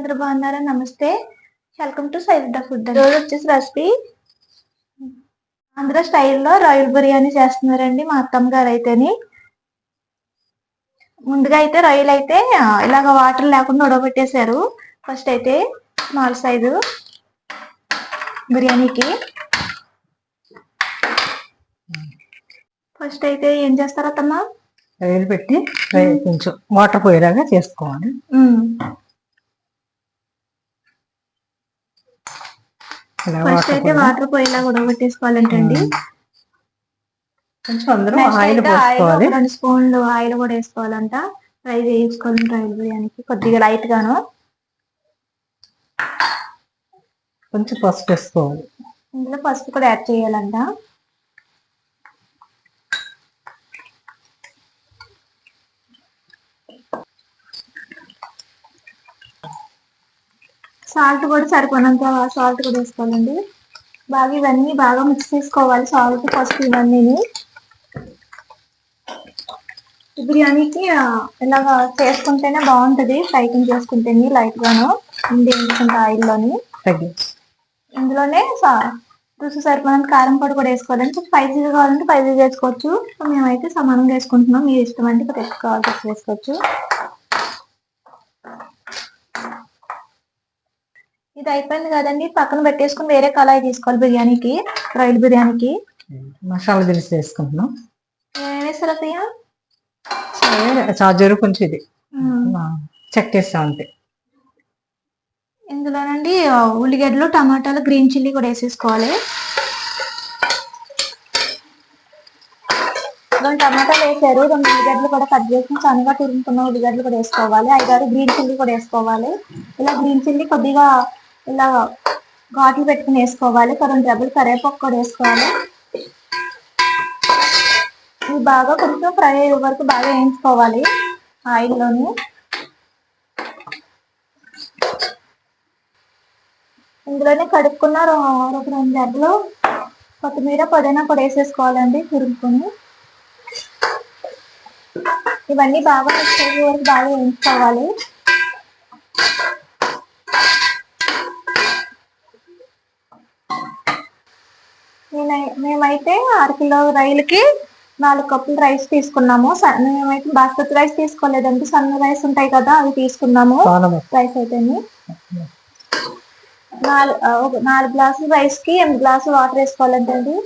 అందరూ బాగున్నారా? నమస్తే. వెల్కమ్ టు సైడ్ ఫుడ్ రోజు వచ్చేసి రెసిపీ ఆంధ్ర స్టైల్లో రొయ్యల బిర్యానీ చేస్తున్నారండి మా అత్తమ్మ గారు అయితేని ముందుగా అయితే రొయ్యలు అయితే ఇలాగ వాటర్ లేకుండా ఉడకబెట్టేశారు ఫస్ట్ అయితే స్మాల్ సైజు బిర్యానీకి. ఫస్ట్ అయితే ఏం చేస్తారు అత్తమ్మ? రైలు పెట్టి కొంచెం వాటర్ పోయేలాగా చేసుకోవాలి ఉమ్. ఇలా ఫస్ట్ అయితే వాటర్ పోయేలాగా ఉడకబెట్టేసుకోవాలంటండి కొంచెం అందులో నెక్స్ట్ ఆయిల్ పోసుకోవాలి. రెండు స్పూన్లు ఆయిల్ కూడా వేసుకోవాలంట. ఫ్రై చేసుకోవాలి రైల్ బిర్యానీకి కొద్దిగా లైట్ గాను కొంచెం పసుపు వేసుకోవాలి. ఇందులో పసుపు కూడా యాడ్ చేయాలంట. సాల్ట్ కూడా సరిపోయినంత సాల్ట్ కూడా వేసుకోవాలండి. బాగా ఇవన్నీ బాగా మిక్స్ చేసుకోవాలి సాల్ట్ పసుపు ఇవన్నీ బిర్యానీకి ఇలాగ చేసుకుంటేనే బాగుంటది ఫ్రైకింగ్ చేసుకుంటేనే లైట్ గాను ఉండి ఆయిల్లోని. ఇందులోనే రుచి సరిపోయినంత కారం పొడి కూడా వేసుకోవాలండి. కొంచెం స్పైసీగా కావాలంటే స్పైసీ వేసుకోవచ్చు. మేమైతే సమానంగా వేసుకుంటున్నాం. మీరు ఇష్టం అంటే ఇప్పుడు ఎక్కువ కావాలి వేసుకోవచ్చు. ఇది అయిపోయింది కదండి. పక్కన పెట్టేసుకుని వేరే కళాయి తీసుకోవాలి బిర్యానీకి రొయ్యల బిర్యానీకి. మసాలా దినుసు వేసుకుంటున్నాం. చార్జర్ కొంచెం ఇది. చెక్ చేస్తా అంతే. ఇందులోనండి ఉల్లిగడ్డలు టమాటాలు గ్రీన్ చిల్లీ కూడా వేసేసుకోవాలి. రెండు టమాటాలు వేసారు. రెండు ఉల్లిగడ్డలు కూడా కట్ చేసి సన్నగా తురుముకున్న ఉల్లిగడ్డలు కూడా వేసుకోవాలి. ఐదారు గ్రీన్ చిల్లీ కూడా వేసుకోవాలి. ఇలా గ్రీన్ చిల్లీ కొద్దిగా ఇలా ఘాట్లు పెట్టుకుని వేసుకోవాలి. రెండు డబ్బులు కరివేపాకు కూడా వేసుకోవాలి. ఇవి బాగా కొంచెం ఫ్రై అయ్యే వరకు బాగా వేయించుకోవాలి ఆయిల్లోని. ఇందులోనే కడుక్కున్న ఒక రెండు డబ్బులు కొత్తిమీర పుదీనా కూడా వేసేసుకోవాలండి తురుముకొని. ఇవన్నీ బాగా వచ్చే వరకు బాగా వేయించుకోవాలి. మేమైతే అర కిలో రైలుకి నాలుగు కప్పులు రైస్ తీసుకున్నాము. మేమైతే బాస్మతి రైస్ తీసుకోలేదండి. సన్న రైస్ ఉంటాయి కదా అవి తీసుకున్నాము. రైస్ అయితేనే. నాలుగు నాలుగు గ్లాసులు రైస్కి ఎనిమిది గ్లాసులు వాటర్ వేసుకోవాలంటండి.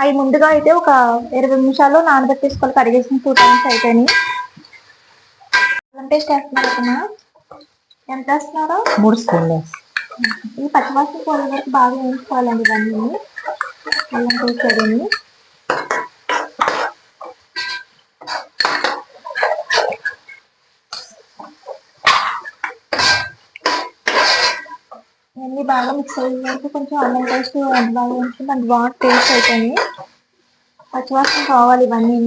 అవి ముందుగా అయితే ఒక ఇరవై నిమిషాలు నానబెట్టేసుకోవాలి కడిగేసిన టూ టైమ్స్ అయితేని. అల్లం పేస్ట్ వేస్తున్నారు ఎంత వేస్తున్నారో? మూడు స్పూన్లు. ఈ పచ్చివాసన పోయే వరకు బాగా వేయించుకోవాలండి ఇవన్నీ. అల్లం పేస్ట్ ఇవన్నీ బాగా మిక్స్ అయ్యే కొంచెం అల్లం పేస్ట్ బాగా వేయించుకుంటే అది బాగా టేస్ట్ అవుతాయి పచ్చివాసన కావాలి ఇవన్నీ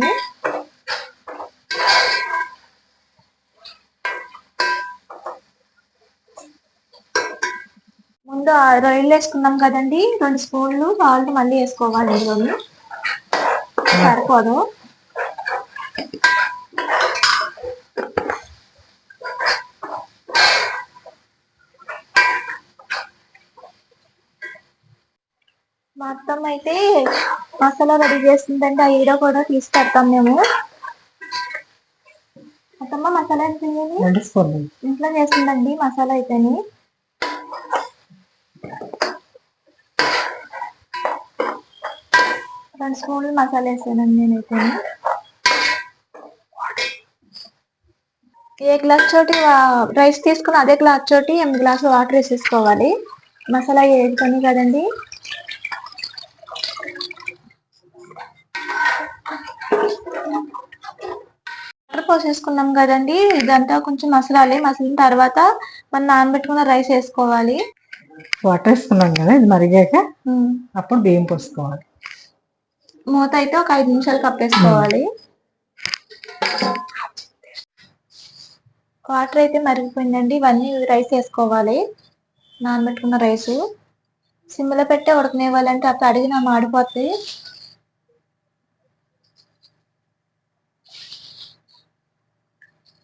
రొయ్యలు వేసుకున్నాం కదండి. రెండు స్పూన్లు సాల్ట్ మళ్ళీ వేసుకోవాలి ఇందులోని సరిపోదు. మొత్తం అయితే మసాలా రెడీ చేస్తుందంటే ఆ ఈడో కూడా తీసి పెడతాం మేము. అత్తమ్మ మసాలా ఇంట్లో చేసిందండి మసాలా అయితేని. రెండు స్పూన్లు మసాలా వేసానండి నేనైతే. ఏ గ్లాస్ చోటి రైస్ తీసుకుని అదే గ్లాస్ చోటి ఎనిమిది గ్లాసులు వాటర్ వేసేసుకోవాలి. మసాలా వేసుకొని కదండి. వాటర్ పోసేసుకున్నాం కదండి. ఇదంతా కొంచెం మసలాలి. మసిలిన తర్వాత మనం నానబెట్టుకున్న రైస్ వేసుకోవాలి. వాటర్ వేసుకున్నాం కదా ఇది మరిగాక. అప్పుడు బియ్యం పోసుకోవాలి. మూత అయితే ఒక ఐదు నిమిషాలు కప్పేసుకోవాలి. వాటర్ అయితే మరిగిపోయిందండి. ఇవన్నీ రైస్ వేసుకోవాలి. నానబెట్టుకున్న రైస్. సిమ్లో పెట్టే ఉడకనివ్వాలంటే అప్పుడు అడిగిన మాడిపోతుంది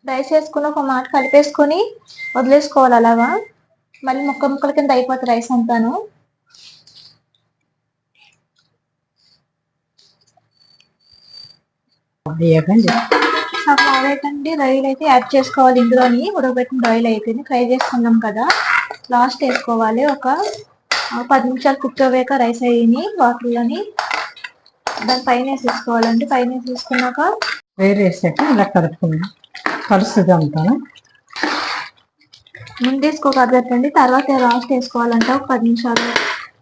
రైస్ వేసుకుని ఒక మాట కలిపేసుకొని వదిలేసుకోవాలి అలాగా. మళ్ళీ ముక్క ముక్కల కింద అయిపోతుంది రైస్ అంతాను. వేయకండి. ఆవేకండి రొయ్యలు అయితే యాడ్ చేసుకోవాలి ఇందులోని. ఉడకబెట్టిన రొయ్యలు అయిపోయింది ఫ్రై చేసుకున్నాం కదా. లాస్ట్ వేసుకోవాలి ఒక పది నిమిషాలు కుక్ అవ్వాక రైస్ అయ్యి వాటర్లోని దాని పైన వేసేసుకోవాలండి. పైన వేసేసుకున్నాక వేరు వేసాక ఇలా కలుపుకుందాం. కలుస్తుంది అంతాను ముందు వేసుకోకదండి తర్వాత లాస్ట్ వేసుకోవాలంటే ఒక పది నిమిషాలు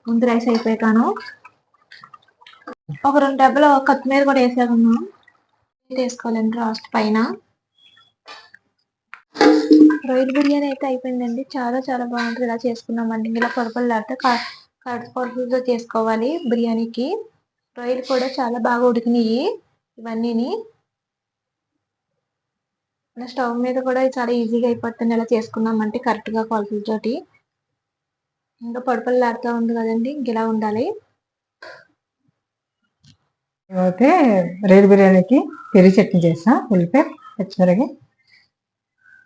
ముందు రైస్ అయిపోయాను ఒక రెండు డబ్బులు కొత్తిమీర కూడా వేసేకున్నాం వేసుకోవాలండి లాస్ట్ పైన. రొయ్యల బిర్యానీ అయితే అయిపోయిందండి. చాలా చాలా బాగుంటుంది. ఇలా చేసుకున్నామండి ఇలా పొరపలు లేకపోతే కడుపు పొరపలతో చేసుకోవాలి బిర్యానీకి. రొయ్యలు కూడా చాలా బాగా ఉడికినాయి ఇవన్నీని. స్టవ్ మీద కూడా చాలా ఈజీగా అయిపోతుంది. ఇలా చేసుకున్నామంటే కరెక్ట్గా కొలతలతోటి ఇంకా పొడపలు లాడుతూ ఉంది కదండి. ఇంక ఇలా ఉండాలి. అయితే రైలు బిర్యానీకి పెరుగు చట్నీ చేసా ఉల్లిపాయ పచ్చిమిరగి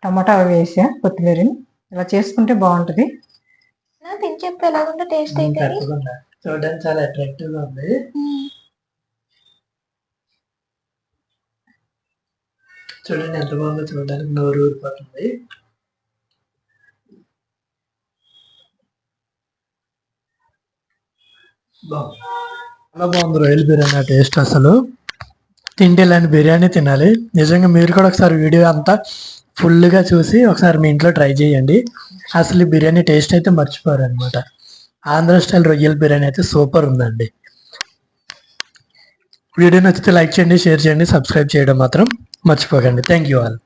టమాటా అవి వేసా కొత్తిమీరని. ఇలా చేసుకుంటే బాగుంటుంది. తిని చెప్తే ఎలా ఉందో టేస్ట్ అయితే చూడడానికి చాలా అట్రాక్టివ్గా ఉంది. చూడండి ఎంత బాగుందో చూడడానికి నోరు ఊరిపోతుంది. బాగుంది. చాలా బాగుంది రొయ్యల బిర్యానీ టేస్ట్ అసలు. తింటే ఇలాంటి బిర్యానీ తినాలి. నిజంగా మీరు కూడా ఒకసారి వీడియో అంతా ఫుల్గా చూసి ఒకసారి మీ ఇంట్లో ట్రై చేయండి. అసలు ఈ బిర్యానీ టేస్ట్ అయితే మర్చిపోరు అనమాట ఆంధ్ర స్టైల్ రొయ్యల బిర్యానీ అయితే సూపర్ ఉందండి. వీడియో నచ్చితే లైక్ చేయండి షేర్ చేయండి సబ్స్క్రైబ్ చేయడం మాత్రం మర్చిపోకండి. Thank you all.